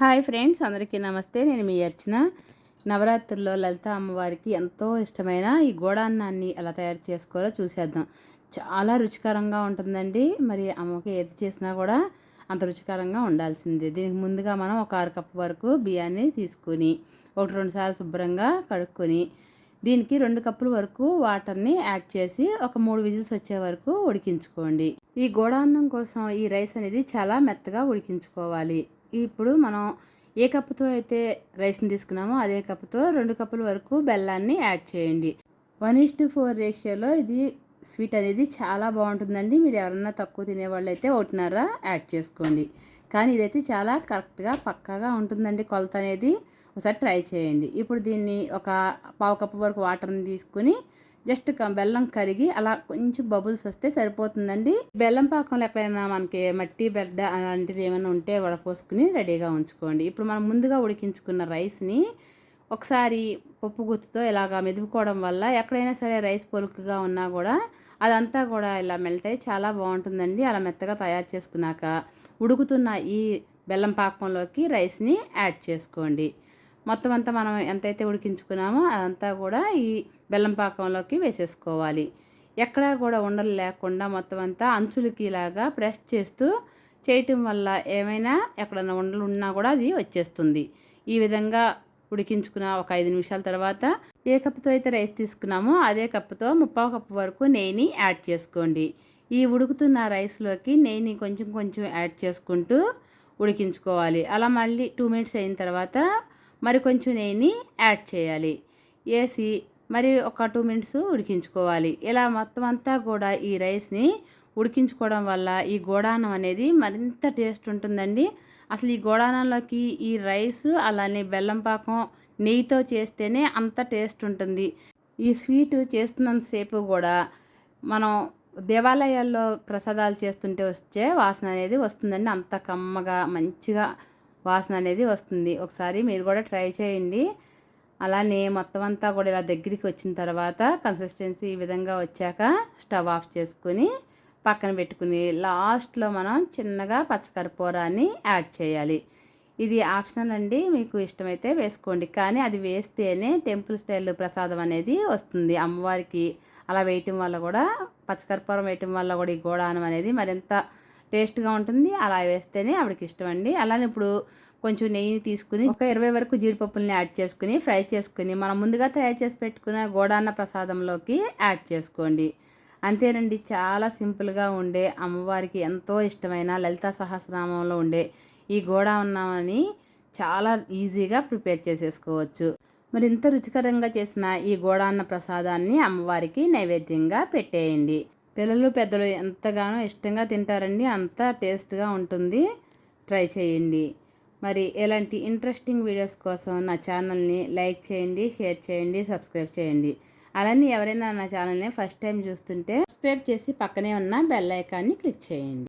Hi friends అందరికీ నమస్తే. నేను మీ అర్చన. నవరాత్రుల్లో లలిత అమ్మవారికి ఎంతో ఇష్టమైన ఈ గోడాన్నాన్ని ఎలా తయారు చేసుకోవాలో చూసేద్దాం. చాలా రుచికరంగా ఉంటుందండి. మరి అమ్మకి ఏది చేసినా కూడా అంత రుచికరంగా ఉండాల్సిందే. దీనికి ముందుగా మనం ఒక అర కప్పు వరకు బియ్యాన్ని తీసుకొని ఒకటి రెండు సార్లు శుభ్రంగా కడుక్కొని దీనికి రెండు కప్పుల వరకు వాటర్ని యాడ్ చేసి ఒక మూడు విజిల్స్ వచ్చే వరకు ఉడికించుకోండి. ఈ గోడాన్నం కోసం ఈ రైస్ అనేది చాలా మెత్తగా ఉడికించుకోవాలి. ఇప్పుడు మనం ఏ కప్పుతో అయితే రైస్ని తీసుకున్నామో అదే కప్పుతో రెండు కప్పుల వరకు బెల్లాన్ని యాడ్ చేయండి. వన్ ఈస్ టు ఫోర్ రేషియోలో ఇది స్వీట్ అనేది చాలా బాగుంటుందండి. మీరు ఎవరన్నా తక్కువ తినేవాళ్ళు అయితే ఒకటిన్నర యాడ్ చేసుకోండి. కానీ ఇదైతే చాలా కరెక్ట్గా పక్కాగా ఉంటుందండి కొలత అనేది. ఒకసారి ట్రై చేయండి. ఇప్పుడు దీన్ని ఒక పావు కప్పు వరకు వాటర్ని తీసుకుని జస్ట్ బెల్లం కరిగి అలా కొంచెం బబుల్స్ వస్తే సరిపోతుందండి. బెల్లం పాకంలో ఎక్కడైనా మనకి మట్టి బెడ్డ అలాంటిది ఏమైనా ఉంటే వడపోసుకుని రెడీగా ఉంచుకోండి. ఇప్పుడు మనం ముందుగా ఉడికించుకున్న రైస్ని ఒకసారి పప్పు గుత్తుతో ఇలాగా మెదుపుకోవడం వల్ల ఎక్కడైనా సరే రైస్ పొలుకుగా ఉన్నా కూడా అదంతా కూడా ఇలా మెల్ట్ అయ్యి చాలా బాగుంటుందండి. అలా మెత్తగా తయారు చేసుకున్నాక ఉడుకుతున్న ఈ బెల్లం పాకంలోకి రైస్ని యాడ్ చేసుకోండి. మొత్తం అంతా మనం ఎంతైతే ఉడికించుకున్నామో అదంతా కూడా ఈ బెల్లం పాకంలోకి వేసేసుకోవాలి. ఎక్కడా కూడా ఉండలు లేకుండా మొత్తం అంతా అంచులకి ఇలాగా ప్రెస్ చేస్తూ చేయటం వల్ల ఏమైనా ఎక్కడన్నా ఉండలు ఉన్నా కూడా అది వచ్చేస్తుంది. ఈ విధంగా ఉడికించుకున్న ఒక ఐదు నిమిషాల తర్వాత ఏ కప్పుతో అయితే రైస్ తీసుకున్నామో అదే కప్పుతో ముప్పావు కప్పు వరకు నెయ్యిని యాడ్ చేసుకోండి. ఈ ఉడుకుతున్న రైస్లోకి నెయ్యిని కొంచెం కొంచెం యాడ్ చేసుకుంటూ ఉడికించుకోవాలి. అలా మళ్ళీ టూ మినిట్స్ అయిన తర్వాత మరి కొంచెం నెయ్యిని యాడ్ చేయాలి. వేసి మరి ఒక టూ మినిట్స్ ఉడికించుకోవాలి. ఇలా మొత్తం అంతా కూడా ఈ రైస్ని ఉడికించుకోవడం వల్ల ఈ గోడానం అనేది మరింత టేస్ట్ ఉంటుందండి. అసలు ఈ గోడానంలోకి ఈ రైస్ అలానే బెల్లం పాకం నెయ్యితో చేస్తేనే అంత టేస్ట్ ఉంటుంది. ఈ స్వీట్ చేస్తున్నంతసేపు కూడా మనం దేవాలయాల్లో ప్రసాదాలు చేస్తుంటే వచ్చే వాసన అనేది వస్తుందండి. అంత కమ్మగా మంచిగా వాసన అనేది వస్తుంది. ఒకసారి మీరు కూడా ట్రై చేయండి. అలానే మొత్తం అంతా కూడా ఇలా దగ్గరికి వచ్చిన తర్వాత కన్సిస్టెన్సీ ఈ విధంగా వచ్చాక స్టవ్ ఆఫ్ చేసుకుని పక్కన పెట్టుకుని లాస్ట్లో మనం చిన్నగా పచ్చకర్పూరాన్ని యాడ్ చేయాలి. ఇది ఆప్షనల్ అండి. మీకు ఇష్టమైతే వేసుకోండి. కానీ అది వేస్తేనే టెంపుల్ స్టైల్ ప్రసాదం అనేది వస్తుంది. అమ్మవారికి అలా వేయటం వల్ల కూడా పచ్చకర్పూరం వేయటం వల్ల కూడా ఈ గోడానం అనేది మరింత టేస్ట్గా ఉంటుంది. అలా వేస్తేనే ఆవిడకి ఇష్టం అండి అలానే ఇప్పుడు కొంచెం నెయ్యి తీసుకుని ఒక ఇరవై వరకు జీడిపప్పుల్ని యాడ్ చేసుకుని ఫ్రై చేసుకుని మనం ముందుగా తయారు చేసి పెట్టుకున్న గోడాన్న ప్రసాదంలోకి యాడ్ చేసుకోండి. అంతేనండి చాలా సింపుల్గా ఉండే అమ్మవారికి ఎంతో ఇష్టమైన లలితా సహస్రనామంలో ఉండే ఈ గోడాన్నమని చాలా ఈజీగా ప్రిపేర్ చేసేసుకోవచ్చు. మరి ఇంత రుచికరంగా చేసిన ఈ గోడాన్న ప్రసాదాన్ని అమ్మవారికి నైవేద్యంగా పెట్టేయండి. పిల్లలు పెద్దలు ఎంతగానో ఇష్టంగా తింటారండి. అంత టేస్ట్గా ఉంటుంది. ట్రై చేయండి. మరి ఇలాంటి ఇంట్రెస్టింగ్ వీడియోస్ కోసం నా ఛానల్ని లైక్ చేయండి షేర్ చేయండి సబ్స్క్రైబ్ చేయండి. అలానే ఎవరైనా నా ఛానల్ని ఫస్ట్ టైం చూస్తుంటే సబ్స్క్రైబ్ చేసి పక్కనే ఉన్న బెల్ ఐకాన్ని క్లిక్ చేయండి.